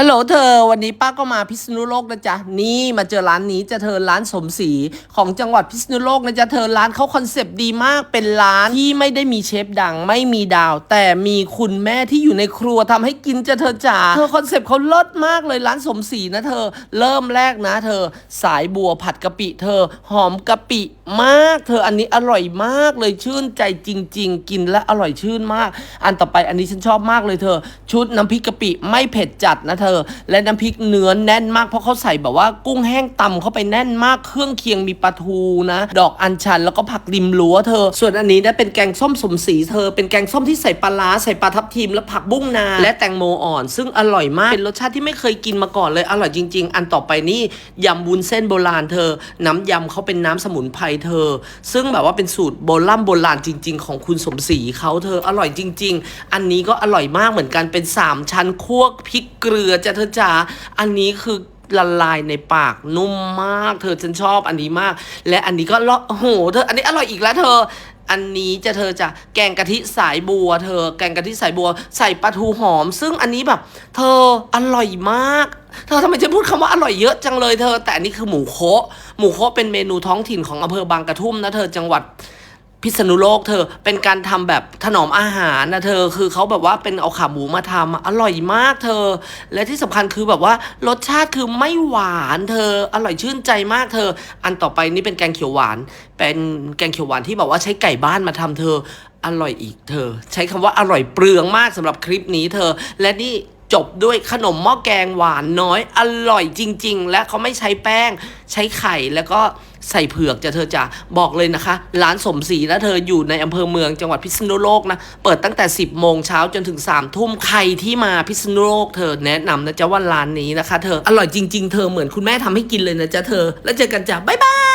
ฮัลโหลเธอวันนี้ป้าก็มาพิษณุโลกนะจ๊ะนี่มาเจอร้านนี้จะเธอร้านสมศรีของจังหวัดพิษณุโลกนะจ๊ะเธอร้านเขาคอนเซปต์ดีมากเป็นร้านที่ไม่ได้มีเชฟดังไม่มีดาว แต่มีคุณแม่ที่อยู่ในครัวทำให้กินจะเธอจ๋าเธอคอนเซปต์เขาเลิศมากเลยร้านสมศรีนะเธอเริ่มแรกนะ เธอสายบัวผัดกะปิ เธอหอมกะปิมาก เธออันนี้อร่อยมากเลยชื่นใจจริง ๆ กินและอร่อยชื่นมาก อันต่อไปอันนี้ฉันชอบมากเลยเธอ ชุดน้ำพริกกะปิไม่เผ็ดจัดนะเธอและน้ำพริกเนื้อแน่นมากเพราะเขาใส่แบบว่ากุ้งแห้งตำเข้าไปแน่นมากเครื่องเคียงมีปลาทูนะ ดอกอัญชันแล้วก็ผักริมรั้วเธอ ส่วนอันนี้นะเป็นแกงส้มสมศรีเธอ เป็นแกงส้มที่ใส่ปลาร้าใส่ปลาทับทิมและผักบุ้งนา และแตงโมอ่อน ซึ่งอร่อยมากเป็นรสชาติที่ไม่เคยกินมาก่อนเลยอร่อยจริง ๆ อันต่อไปนี่ยำวุ้นเส้นโบราณเธอ น้ำยำเขาเป็นน้ำสมุนไพรเธอ ซึ่งแบบว่าเป็นสูตรโบราณโบราณจริง ๆ ของคุณสมศรีเขาเธออร่อยจริง ๆ อันนี้ก็อร่อยมากเหมือนกันเป็นสามชั้นคั่วพริกเกลือจะเธอจ๋าอันนี้คือละลายในปากนุ่มมาก เธอฉันชอบอันนี้มาก และอันนี้ก็ละโอ้โหเธอ อันนี้อร่อยอีกแล้วเธอ อันนี้จะเธอจะแกงกะทิสายบัว เธอ แกงกะทิสายบัว ใส่ปลาทูหอม ซึ่งอันนี้แบบ เธออร่อยมากเธอทำไมฉันพูดคำว่าอร่อยเยอะจังเลยเธอ แต่อันนี้คือหมูโคะหมูโคะเป็นเมนูท้องถิ่นของอำเภอบางกระทุ่มนะเธอจังหวัด พิษณุโลกเธอเป็นการทำแบบถนอมอาหารนะเธอคือเขาแบบว่าเป็นเอาขาหมูมาทำอะอร่อยมากเธอ และที่สำคัญคือแบบว่ารสชาติคือไม่หวานเธออร่อยชื่นใจมากเธอ อันต่อไปนี่เป็นแกงเขียวหวาน เป็นแกงเขียวหวานที่แบบว่าใช้ไก่บ้านมาทำเธออร่อยอีกเธอ ใช้คำว่าอร่อยเปลืองมากสำหรับคลิปนี้เธอ และนี่ จบด้วยขนมหม้อแกงหวานน้อย อร่อยจริง ๆ และเขาไม่ใช้แป้ง ใช้ไข่แล้วก็ใส่เผือกจะเธอจะบอกเลยนะคะ ร้านสมศรีนะเธออยู่ในอำเภอเมืองจังหวัดพิษณุโลกนะ เปิดตั้งแต่ 10 โมงเช้าจนถึง 3 ทุ่มใครที่มาพิษณุโลกเธอแนะนำนะจ๊ะว่าร้านนี้นะคะ เธออร่อยจริง ๆ เธอเหมือนคุณแม่ทำให้กินเลยนะจ๊ะเธอ แล้วเจอกันจ้ะบ๊ายบาย